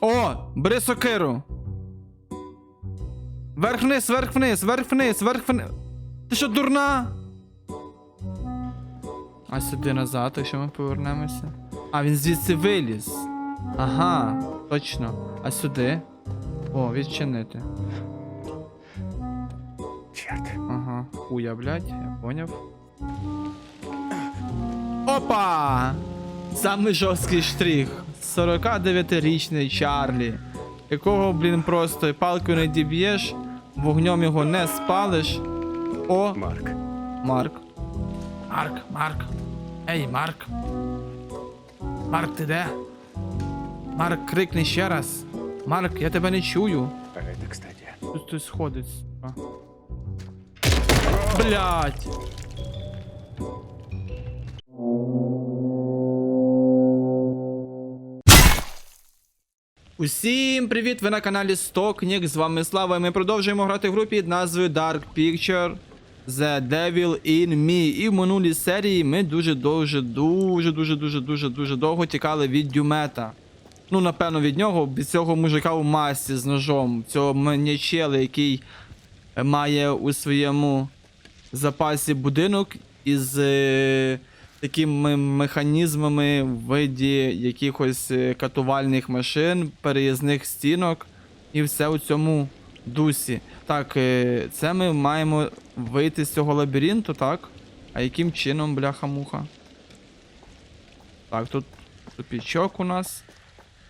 О! Бери сокиру! Вверх вниз, вверх вниз, вверх вниз, вверх вниз. Ти що, дурна? А сюди назад, якщо ми повернемося. А, він звідси виліз. Ага, точно. А сюди? О, відчинити. Черт. Ага. Хуя, блядь, я поняв. Опа! Самий жорсткий штрих. 49-річний Чарлі. Якого, блін, просто палкою не діб'єш, вогнем його не спалиш. О, Марк. Марк. Марк, Марк. Ей, Марк. Марк, ти де? Марк, крикни ще раз. Марк, я тебе не чую. А это, кстати. Тут хтось ходить. сука. Блять. Усім привіт! Ви на каналі Стокнік. З вами Слава. і Ми продовжуємо грати в групі під назвою Dark Picture The Devil in Me. І в минулій серії ми дуже дуже дуже дуже дуже дуже дуже довго тікали від Дюмета. Ну, напевно, від нього, від цього мужика в масці з ножом, цього маньячела, який має у своєму запасі будинок із е, такими механізмами в виді якихось е, катувальних машин, переїзних стінок і все у цьому дусі. Так, е, це ми маємо вийти з цього лабіринту, так? А яким чином, бляха-муха? Так, тут тупічок у нас.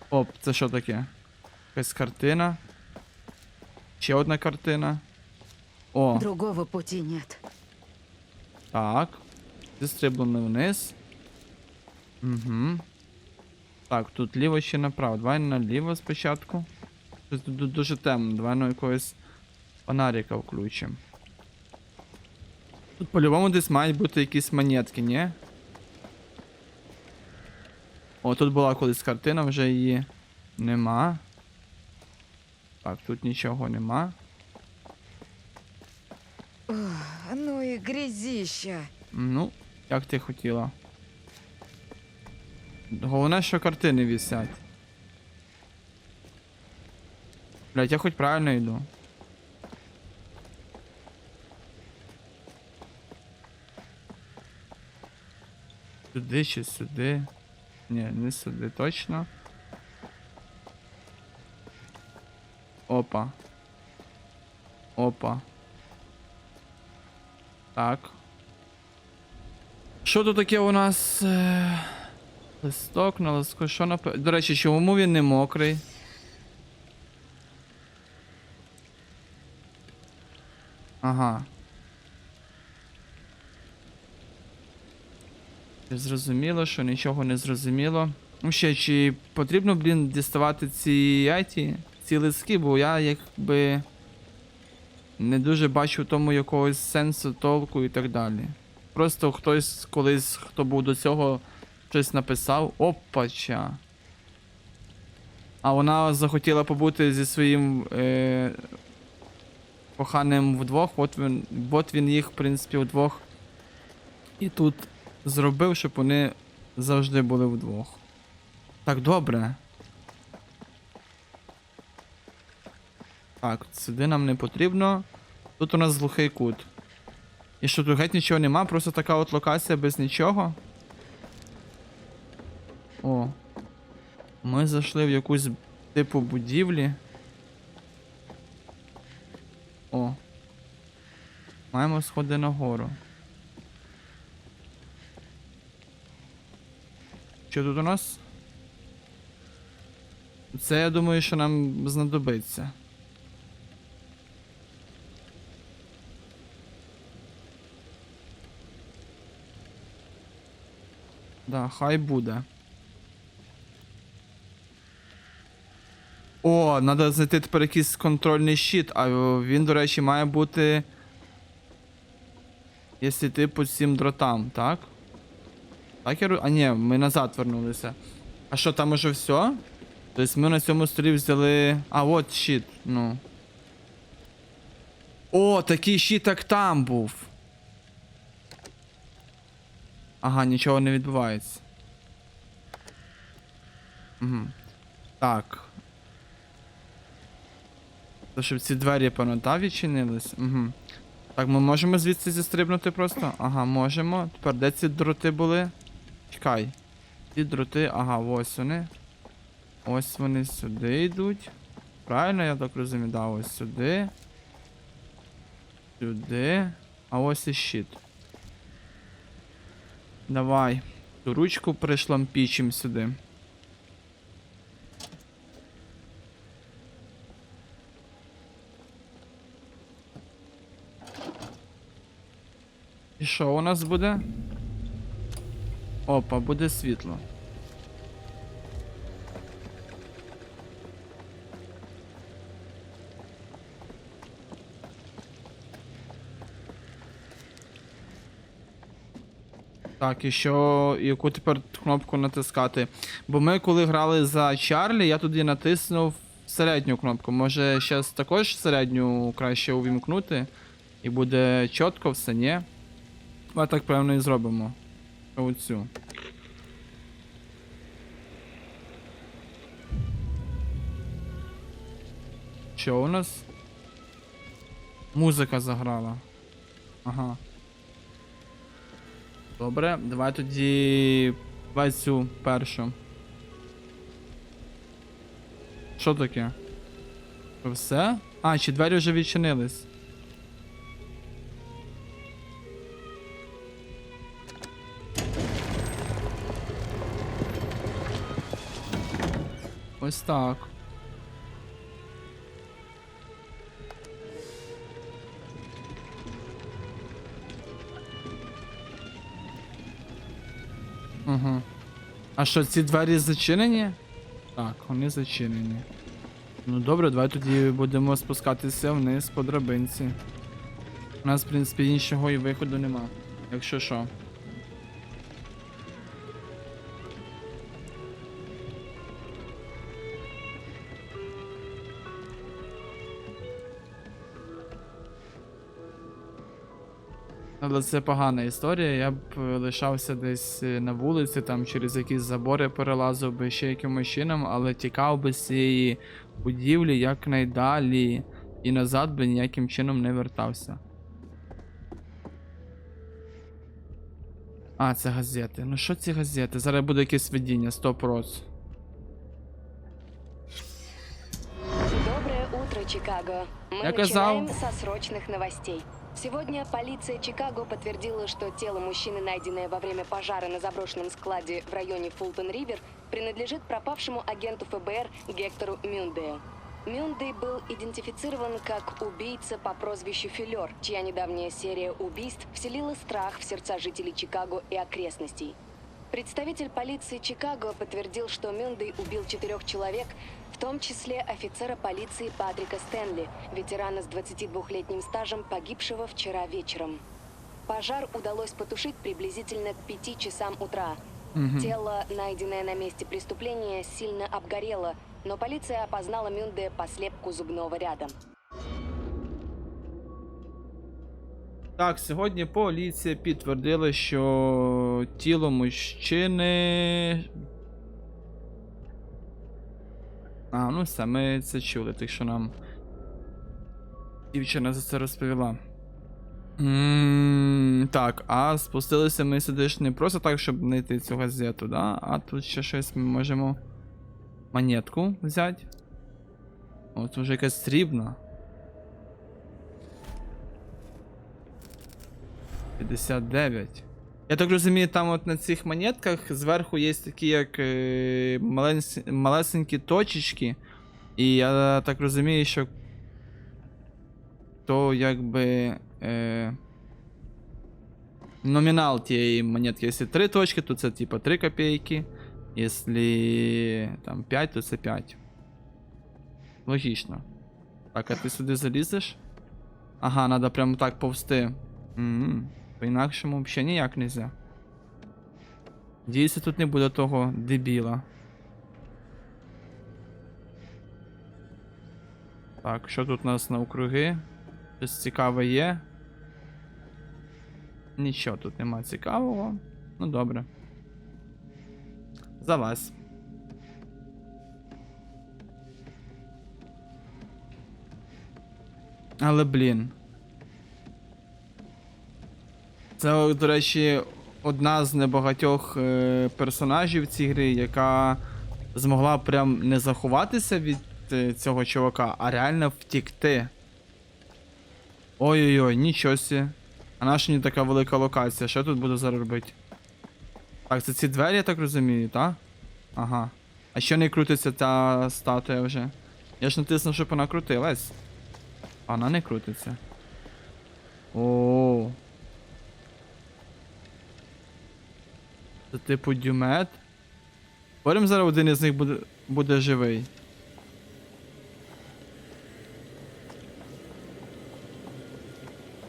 Оп, це що таке? Якась картина. Ще одна картина. О, Другого пути нет. так. Зістрибли вниз. Угу. Так, тут ліво чи направо. Давай наліво спочатку. Тут ду- дуже темно. Давай на якогось фонарика включимо. Тут по-любому десь мають бути якісь монетки, ні? О, тут була колись картина, вже її нема. Так, тут нічого нема. Ну и грязища. Ну, як ти хотіла. Головне, що картини вісять. Блять, я хоч правильно йду. Сюди чи сюди? Ні, не сюди точно. Опа. Опа. Так. Що тут таке у нас? Е... Листок на листку, що напи... До речі, чому він не мокрий? Ага. Зрозуміло, що нічого не зрозуміло. Ну ще, чи потрібно, блін, діставати ці айті, ці листки, бо я якби не дуже бачу в тому якогось сенсу, толку і так далі. Просто хтось колись, хто був до цього, щось написав. Опача. А вона захотіла побути зі своїм е, коханим вдвох. От він, от він їх, в принципі, вдвох. І тут зробив, щоб вони завжди були вдвох. Так, добре. Так, сюди нам не потрібно. Тут у нас глухий кут. І що тут геть нічого нема, просто така от локація без нічого. О. Ми зайшли в якусь типу будівлі. О. Маємо сходи нагору. Що тут у нас? Це я думаю, що нам знадобиться. Да, хай буде. О, треба знайти тепер якийсь контрольний щит, а він, до речі, має бути. Якщо ти по цим дротам, так? Так я А ні, ми назад вернулися. А що, там уже все? Тобто ми на цьому столі взяли. А, от щит, ну. О, такий щит, як там був. Ага, нічого не відбувається. Угу. Так. То щоб ці двері, певно, та відчинились. Угу. Так, ми можемо звідси зістрибнути просто? Ага, можемо. Тепер де ці дроти були? Чекай. Ці дроти, ага, ось вони. Ось вони сюди йдуть. Правильно, я так розумію, да, ось сюди. Сюди. А ось і щит. Давай. Ту ручку пришлампічим сюди. І що у нас буде? Опа, буде світло. Так, і що, яку тепер кнопку натискати? Бо ми коли грали за Чарлі, я тоді натиснув середню кнопку. Може зараз також середню краще увімкнути? І буде чітко все, ні? Ми так певно і зробимо. Оцю. Що у нас? Музика заграла. Ага. Добре, давай тоді. Давай цю першу. Що таке? Все? А, чи двері вже відчинились? Ось так. Угу. А що, ці двері зачинені? Так, вони зачинені. Ну добре, давай тоді будемо спускатися вниз по драбинці. У нас, в принципі, іншого і виходу нема. Якщо що. Але це погана історія. Я б е, лишався десь е, на вулиці, там через якісь забори перелазив би ще якимось чином, але тікав би з цієї будівлі якнайдалі і назад би ніяким чином не вертався. А, це газети. Ну що ці газети? Зараз буде якесь видіння, 100%. Доброе утро, Чикаго. Мы Я начинаем со срочных новостей. Сегодня полиция Чикаго подтвердила, что тело мужчины, найденное во время пожара на заброшенном складе в районе Фултон-Ривер, принадлежит пропавшему агенту ФБР Гектору Мюндею. Мюндей был идентифицирован как убийца по прозвищу Филер, чья недавняя серия убийств вселила страх в сердца жителей Чикаго и окрестностей. Представитель полиции Чикаго подтвердил, что Мюндей убил четырех человек, в том числе офицера полиции Патрика Стэнли, ветерана с 22-летним стажем, погибшего вчера вечером. Пожар удалось потушить приблизительно к 5 часам утра. Тело, найденное на месте преступления, сильно обгорело, но полиция опознала Мюнде по слепку зубного ряда. Так, сьогодні поліція підтвердила, що тіло мужчини. А, ну все, ми це чули, так що нам дівчина за це розповіла. м так, а спустилися ми сюди ж не просто так, щоб знайти цю газету, да? А тут ще щось ми можемо монетку взяти. От вже якась срібна. 59. Я так розумію, там от на цих монетках зверху є такі як е, маленс- малесенькі точечки. І я так розумію, що то якби. Е, номінал тієї монетки. Якщо 3 точки, то це типа 3 копійки. Якщо там 5, то це 5. Логічно. Так, а ти сюди залізеш? Ага, надо прямо так повсти. Мгм. По-інакшому взагалі ніяк нельзя. Дійсно, тут не буде того дебіла. Так, що тут у нас на округи? Щось цікаве є. Нічого тут нема цікавого. Ну добре. Залазь. Але блін. Це, до речі, одна з небагатьох е, персонажів цієї гри, яка змогла прям не заховатися від е, цього чувака, а реально втікти. Ой-ой-ой, нічого сі. А наша не така велика локація. Що я тут буду зараз робити? Так, це ці двері, я так розумію, так? Ага. А що не крутиться ця статуя вже? Я ж натиснув, щоб вона крутилась. А вона не крутиться. О. Це типу дюмет. Говорим зараз один із них буде, буде живий.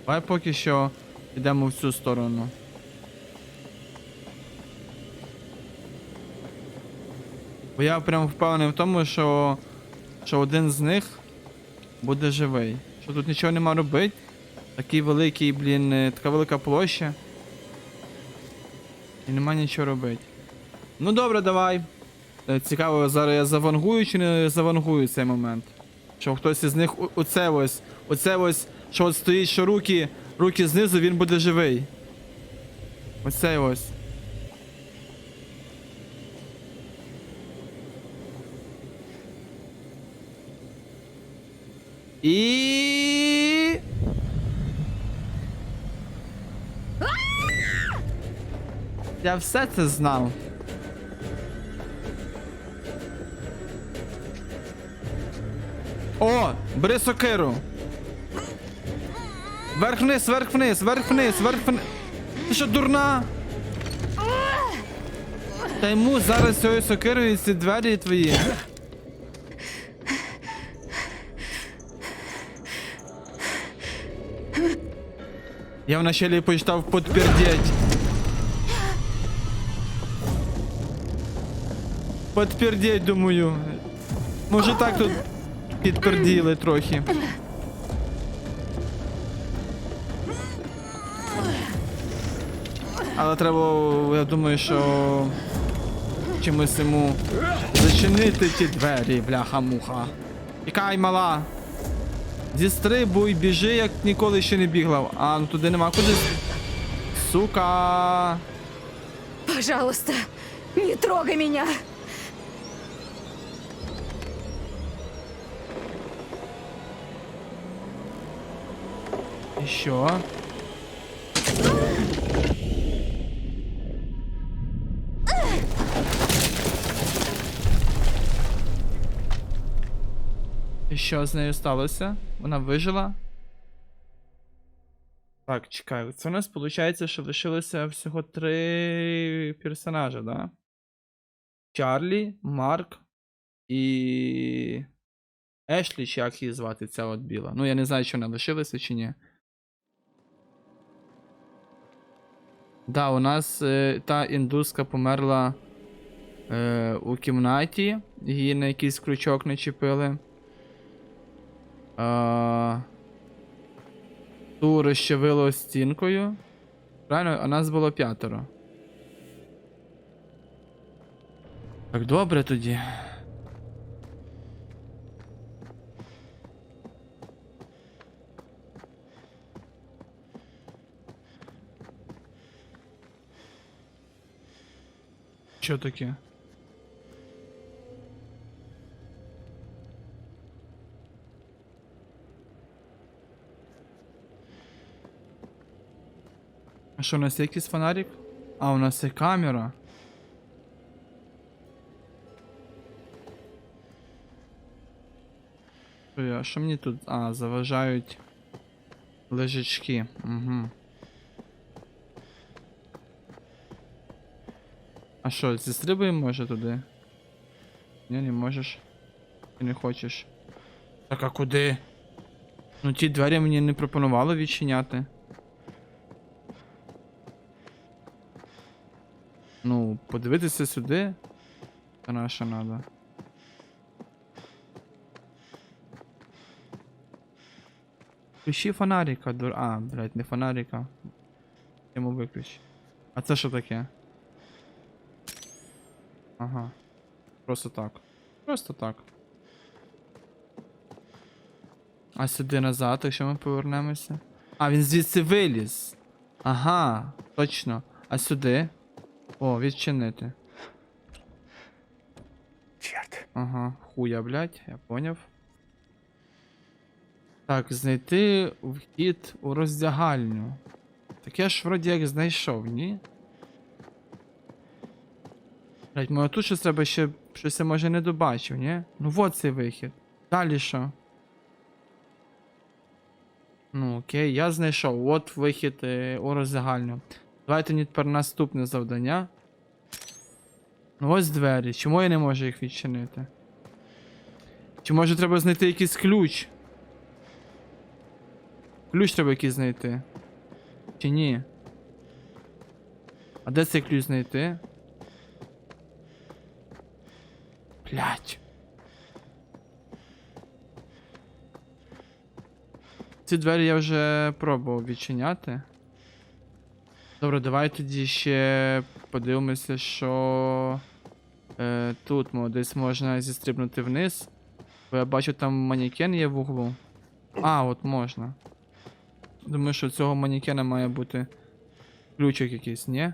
Давай поки що йдемо в цю сторону. Бо я прям впевнений в тому, що, що один з них буде живий. Що тут нічого нема робити. Такий великий, блін, е, така велика площа. І нема нічого робити. Ну добре, давай. Е, Цікаво, зараз я завангую чи не завангую цей момент. Що хтось із них оце ось, оце ось, що от стоїть, що руки, руки знизу, він буде живий. Оцей ось. І. Я все це знав. О, бери сокиру. Вверх вниз, вверх вниз, вверх вниз, вверх вниз. Ти що, дурна? Та йому зараз цією сокирою ці двері твої. Я вначале почитав подпердеть. Подпердеть, думаю. Може так тут підперділи трохи. Але треба, я думаю, що чимось йому зачинити ті двері, бляха-муха. Тікай, мала. Зістрибуй, біжи, як ніколи ще не бігла. А, ну туди нема куди. Сука. Пожалуйста, не трогай меня. Що? І що з нею сталося? Вона вижила? Так, чекай, це у нас виходить, що лишилося всього три персонажа, да? Чарлі, Марк і. Ешлі, чи як її звати, ця от біла. Ну, я не знаю, чи вона лишилася чи ні. Да, у нас е, та індуска померла е, у кімнаті, її на якийсь крючок начепили. Е, ту розчавило стінкою. Правильно, а нас було п'ятеро. Так добре тоді. Що таке? А що, у нас є якийсь фонарик? А, у нас є камера. Що я- Що мені тут? А, заважають лежачки. Угу. А що, зістрибуємо може туди? Ні, не можеш. Ти не хочеш. Так а куди? Ну ті двері мені не пропонували відчиняти. Ну, подивитися сюди. Це наша надо. Включи фонарика, дур. А, блядь, не фонарика. Йому виключ. А це що таке? Ага. Просто так. Просто так. А сюди назад, якщо ми повернемося. А, він звідси виліз. Ага, точно. А сюди? О, відчинити. Черт. Ага, хуя, блядь, я поняв. Так, знайти вхід у роздягальню. Так я ж вроді як знайшов, ні? Блять, може тут щось треба ще щось я може не добачив, ні? Ну вот цей вихід. Далі що? Ну окей, я знайшов. От вихід е, у роздягальню. Давайте тепер наступне завдання. Ну ось двері. Чому я не можу їх відчинити? Чи може треба знайти якийсь ключ? Ключ треба якийсь знайти. Чи ні? А де цей ключ знайти? Блять. Ці двері я вже пробував відчиняти. Добре, давай тоді ще подивимося, що е, тут мо, десь можна зістрибнути вниз. Бо я бачу, там манекен є в углу. А, от можна. Думаю, що цього манекена має бути ключик якийсь, ні?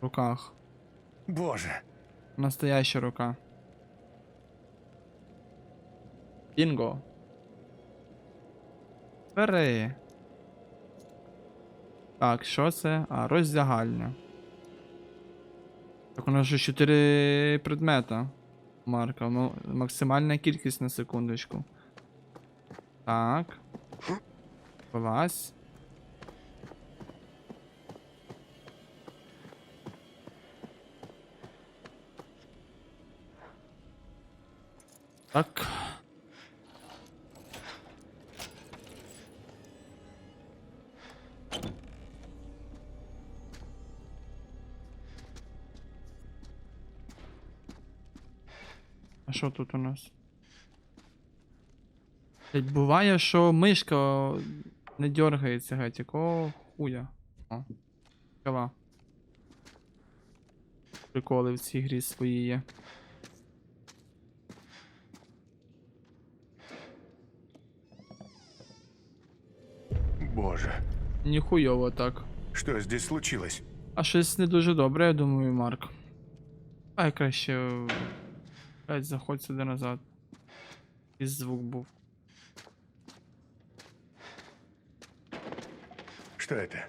В руках. Боже, Настояща рука. Бінго. Бери. Так, що це? А, роздягальня. Так, у нас же 4 предмета. Марка. Ну, максимальна кількість на секундочку. Так. Вилазь. Так. А що тут у нас? Буває, що мишка не дергається геть, якого хуя. О. Кава. Приколи в цій грі свої є. Ніхуйово так. Что здесь случилось? А щось не дуже добре, я думаю, Марк. А я краще. Блять, заходь сюди назад. І звук був. Что это?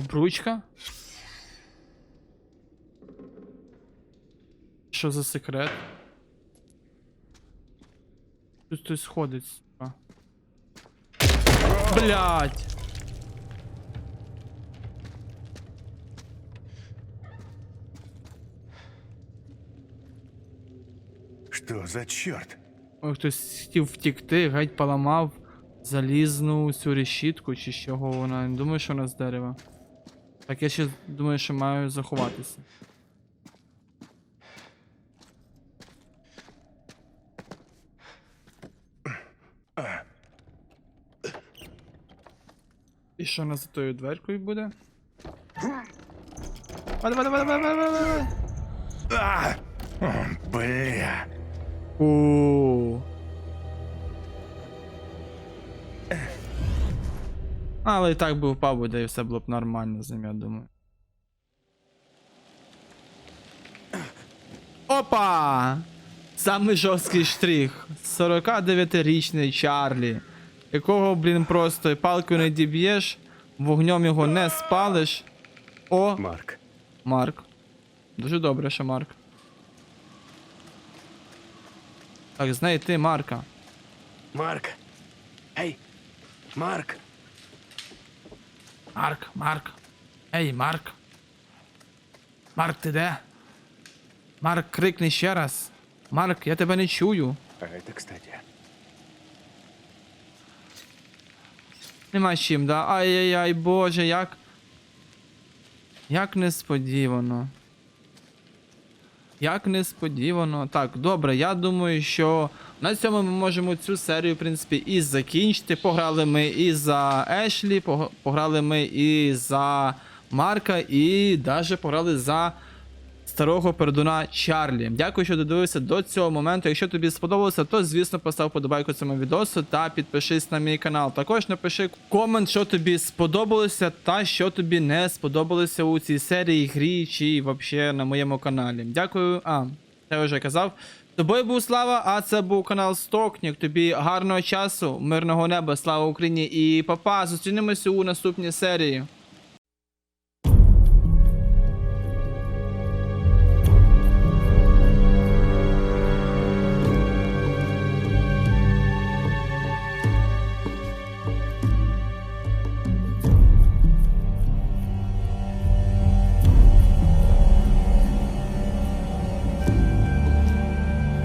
Обручка? Що за секрет? Тут хтось ходить, сука. Блять! Что за черт? Ой, хтось хотів втікти, геть поламав залізну цю решітку, чи з чого вона. Не думаю, що вона з дерева. Так я ще думаю, що маю заховатися. І що на за тою дверкою буде? Давай, давай, давай, давай, давай, давай. Бля. О. Але і так би впав би, де і все було б нормально з ним, я думаю. Опа! Самий жорсткий штрих. 49-річний Чарлі. Якого, блін, просто палкою не діб'єш, вогнем його не спалиш. О, Марк, Марк. Дуже добре, що Марк. Так, знайти Марка. Марк. Эй, Марк. Марк, Марк. Ей, Марк. Марк, ти де? Марк, крикни ще раз. Марк, я тебе не чую. А это, кстати. Нема з чим, да? Ай-яй-яй, боже, як. Як несподівано. Як несподівано. Так, добре, я думаю, що на цьому ми можемо цю серію, в принципі, і закінчити. Пограли ми і за Ешлі, пограли ми і за Марка, і навіть пограли за старого пердуна Чарлі. Дякую, що додивився до цього моменту. Якщо тобі сподобалося, то звісно постав подобайку цьому відосу та підпишись на мій канал. Також напиши комент, що тобі сподобалося та що тобі не сподобалося у цій серії, грі чи взагалі на моєму каналі. Дякую. А, я вже казав. Тобою був слава, а це був канал Стокнік. Тобі гарного часу, мирного неба, слава Україні і папа. Зустрінемося у наступній серії.